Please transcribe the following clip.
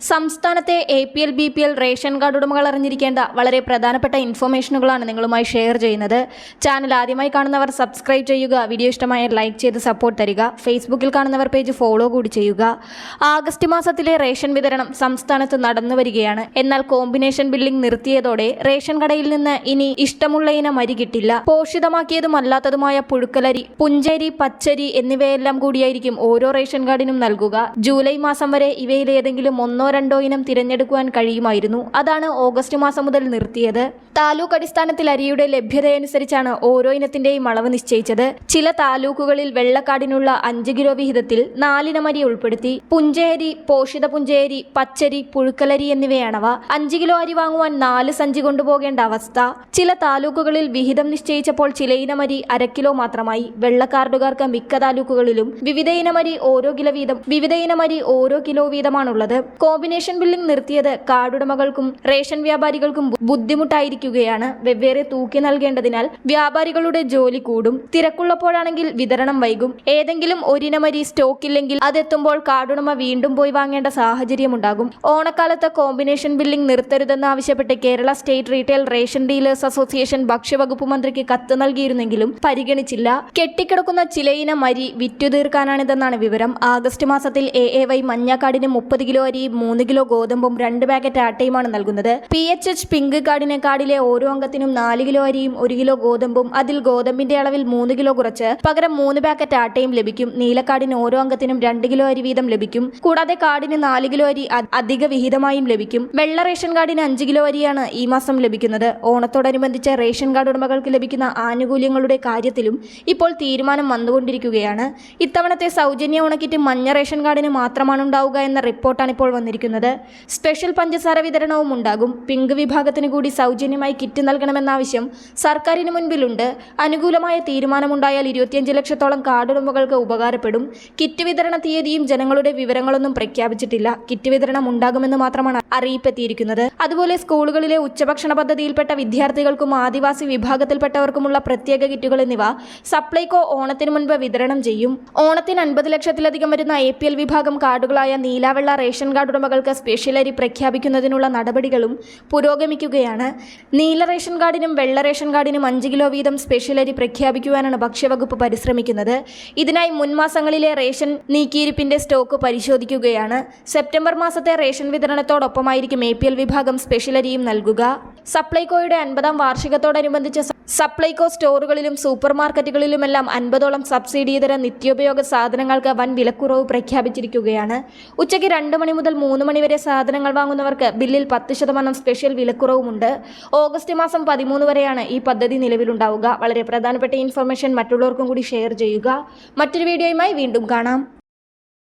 സംസ്ഥാനത്തെ A P L B P L ration card ഉടമകൾ അറിഞ്ഞിരിക്കേണ്ട വളരെ പ്രധാനപ്പെട്ട ഇൻഫർമേഷനുകളാണ് നിങ്ങളുമായി ഷെയർ ചെയ്യുന്നത്. ചാനൽ ആദ്യമായി കാണുന്നവർ സബ്സ്ക്രൈബ് ചെയ്യുക വീഡിയോ ഇഷ്ടമായ ലൈക്ക് ചെയ്ത് സപ്പോർട്ട് തരിക ഫേസ്ബുക്കിൽ കാണുന്നവർ പേജ് ഫോളോ കൂടി ചെയ്യുക. ആഗസ്റ്റ് മാസത്തിലെ റേഷൻ വിതരണം സംസ്ഥാനത്ത് നടന്നു വരികയാണ്. എന്നാൽ കോമ്പിനേഷൻ ബില്ലിംഗ് നിർത്തിയതോടെ റേഷൻ കടയിൽ നിന്ന് ഇനി ഇഷ്ടമുള്ള ഇനം അരി കിട്ടില്ല. പോഷിതമാക്കിയതും അല്ലാത്തതുമായ പുഴുക്കലരി പുഞ്ചരി പച്ചരി എന്നിവയെല്ലാം കൂടിയായിരിക്കും ഓരോ റേഷൻ കാർഡിനും നൽകുക. ജൂലൈ മാസം വരെ ഇവയിൽ ഏതെങ്കിലും ഒന്നോ രണ്ടോ ഇനം തിരഞ്ഞെടുക്കുവാൻ കഴിയുമായിരുന്നു. അതാണ് ഓഗസ്റ്റ് മാസം മുതൽ നിർത്തിയത്. താലൂക്ക് അടിസ്ഥാനത്തിൽ അരിയുടെ ലഭ്യതയനുസരിച്ചാണ് ഓരോ ഇനത്തിന്റെയും അളവ് നിശ്ചയിച്ചത്. ചില താലൂക്കുകളിൽ വെള്ളക്കാടിനുള്ള അഞ്ച് കിലോ വിഹിതത്തിൽ നാലിനം അരി ഉൾപ്പെടുത്തി. പുഞ്ചേരി പോഷിത പുഞ്ചേരി പച്ചരി പുഴുക്കലരി എന്നിവയാണവ. അഞ്ച് കിലോ അരി വാങ്ങുവാൻ നാല് സഞ്ചി കൊണ്ടുപോകേണ്ട അവസ്ഥ. ചില താലൂക്കുകളിൽ വിഹിതം നിശ്ചയിച്ചപ്പോൾ ചില ഇനമരി അരക്കിലോ അര കിലോ മാത്രമായി. വെള്ളക്കാർഡുകാർക്ക് മിക്ക താലൂക്കുകളിലും വിവിധ ഇനമരി ഓരോ കിലോ വീതം വിവിധ ഇനമരി ഓരോ കിലോ വീതമാണുള്ളത്. കോമ്പിനേഷൻ ബില്ലിംഗ് നിർത്തിയത് കാർഡുടമകൾക്കും റേഷൻ വ്യാപാരികൾക്കും ബുദ്ധിമുട്ടായിരിക്കുകയാണ്. വെവ്വേറെ തൂക്കി നൽകേണ്ടതിനാൽ വ്യാപാരികളുടെ ജോലി കൂടും. തിരക്കുള്ളപ്പോഴാണെങ്കിൽ വിതരണം വൈകും. ഏതെങ്കിലും ഒരിനമരി സ്റ്റോക്കില്ലെങ്കിൽ അതെത്തുമ്പോൾ കാർഡുടമ വീണ്ടും പോയി വാങ്ങേണ്ട സാഹചര്യമുണ്ടാകും. ഓണക്കാലത്ത് കോമ്പിനേഷൻ ബില്ലിംഗ് നിർത്തരുതെന്ന് ആവശ്യപ്പെട്ട് Kerala state retail ration dealers association ഭക്ഷ്യവകുപ്പ് മന്ത്രിക്ക് കത്ത് നൽകിയിരുന്നെങ്കിലും പരിഗണിച്ചില്ല. കെട്ടിക്കിടക്കുന്ന ചിലയിനം അരി വിറ്റുതീർക്കാനാണിതെന്നാണ് വിവരം. ആഗസ്റ്റ് മാസത്തിൽ എ എ വൈ മഞ്ഞക്കാടിന് മുപ്പത് കിലോ അരിയും മൂന്ന് കിലോ ഗോതമ്പും രണ്ട് പാക്കറ്റ് ആട്ടയുമാണ് നൽകുന്നത്. പി എച്ച് എച്ച് പിങ്ക് കാർഡിനെ കാർഡിലെ ഓരോ അംഗത്തിനും നാല് കിലോ അരിയും ഒരു കിലോ ഗോതമ്പും അതിൽ ഗോതമ്പിന്റെ അളവിൽ മൂന്ന് കിലോ കുറച്ച് പകരം മൂന്ന് പാക്കറ്റ് ആട്ടയും ലഭിക്കും. നീലക്കാർഡിന് ഓരോ അംഗത്തിനും രണ്ട് കിലോ അരി വീതം ലഭിക്കും. കൂടാതെ കാർഡിന് നാല് കിലോ അരി അധിക വിഹിതമായും ലഭിക്കും. വെള്ള റേഷൻ കാർഡിന് അഞ്ച് കിലോ അരിയാണ് ഈ മാസം ലഭിക്കുന്നത്. ഓണത്തോടനുബന്ധിച്ച് റേഷൻ കാർഡ് ഉടമകൾക്ക് ലഭിക്കുന്ന ആനുകൂല്യങ്ങളുടെ കാര്യത്തിലും ഇപ്പോൾ തീരുമാനം വന്നുകൊണ്ടിരിക്കുകയാണ്. ഇത്തവണത്തെ സൗജന്യ ഓണക്കിറ്റ് മഞ്ഞ റേഷൻ കാർഡിന് മാത്രമാണ് ഉണ്ടാവുക എന്ന റിപ്പോർട്ടാണ് ഇപ്പോൾ വന്നിരിക്കുന്നത്. സ്പെഷ്യൽ പഞ്ചസാര വിതരണവും ഉണ്ടാകും. പിങ്ക് വിഭാഗത്തിന് കൂടി സൗജന്യമായി കിറ്റ് നൽകണമെന്നാവശ്യം സർക്കാരിന് മുൻപിലുണ്ട്. അനുകൂലമായ തീരുമാനമുണ്ടായാൽ ഇരുപത്തിയഞ്ച് ലക്ഷത്തോളം കാർഡുടമകൾക്ക് ഉപകാരപ്പെടും. കിറ്റ് വിതരണ തീയതിയും ജനങ്ങളുടെ വിവരങ്ങളൊന്നും പ്രഖ്യാപിച്ചിട്ടില്ല. കിറ്റ് വിതരണം ഉണ്ടാകുമെന്ന് മാത്രമാണ് അറിയിപ്പെത്തിയിരിക്കുന്നത്. അതുപോലെ സ്കൂളുകളിലെ ഉച്ചഭക്ഷണ പദ്ധതിയിൽപ്പെട്ട വിദ്യാർത്ഥികൾക്കും ആദിവാസി വിഭാഗത്തിൽപ്പെട്ടവർക്കുമുള്ള പ്രത്യേക കിറ്റുകൾ എന്നിവ സപ്ലൈകോ ഓണത്തിന് മുൻപ് വിതരണം ചെയ്യും. ഓണത്തിന് അൻപത് ലക്ഷത്തിലധികം വരുന്ന എ വിഭാഗം കാർഡുകളായ നീലാവെള്ള റേഷൻ കാർഡ് ഉടമകൾക്ക് സ്പെഷ്യൽ അരി പ്രഖ്യാപിക്കുന്നതിനുള്ള നടപടികളും പുരോഗമിക്കുകയാണ്. നീല റേഷൻ കാർഡിനും വെള്ള റേഷൻ കാർഡിനും അഞ്ച് കിലോ വീതം സ്പെഷ്യൽ അരി പ്രഖ്യാപിക്കുവാനാണ് ഭക്ഷ്യവകുപ്പ് പരിശ്രമിക്കുന്നത്. ഇതിനായി മുൻമാസങ്ങളിലെ റേഷൻ നീക്കിയിരിപ്പിന്റെ സ്റ്റോക്ക് പരിശോധിക്കുകയാണ്. സെപ്റ്റംബർ മാസത്തെ റേഷൻ വിതരണത്തോടൊപ്പമായിരിക്കും എ വിഭാഗം സ്പെഷ്യൽ അരിയും നൽകുക. സപ്ലൈകോയുടെ അൻപതാം വാർഷികത്തോടനുബന്ധിച്ച് സപ്ലൈകോ സ്റ്റോറുകളിലും സൂപ്പർ മാർക്കറ്റുകളിലുമെല്ലാം അൻപതോളം സബ്സിഡിയിതര നിത്യോപയോഗ സാധനങ്ങൾക്ക് വൻ വിലക്കുറവ് പ്രഖ്യാപിച്ചിരിക്കുകയാണ്. ഉച്ചയ്ക്ക് രണ്ട് മണി മുതൽ മൂന്ന് മണി വരെ സാധനങ്ങൾ വാങ്ങുന്നവർക്ക് ബില്ലിൽ പത്ത് ശതമാനം സ്പെഷ്യൽ വിലക്കുറവുമുണ്ട്. ഓഗസ്റ്റ് മാസം പതിമൂന്ന് വരെയാണ് ഈ പദ്ധതി നിലവിലുണ്ടാവുക. വളരെ പ്രധാനപ്പെട്ട ഇൻഫർമേഷൻ മറ്റുള്ളവർക്കും കൂടി ഷെയർ ചെയ്യുക. മറ്റൊരു വീഡിയോയുമായി വീണ്ടും കാണാം.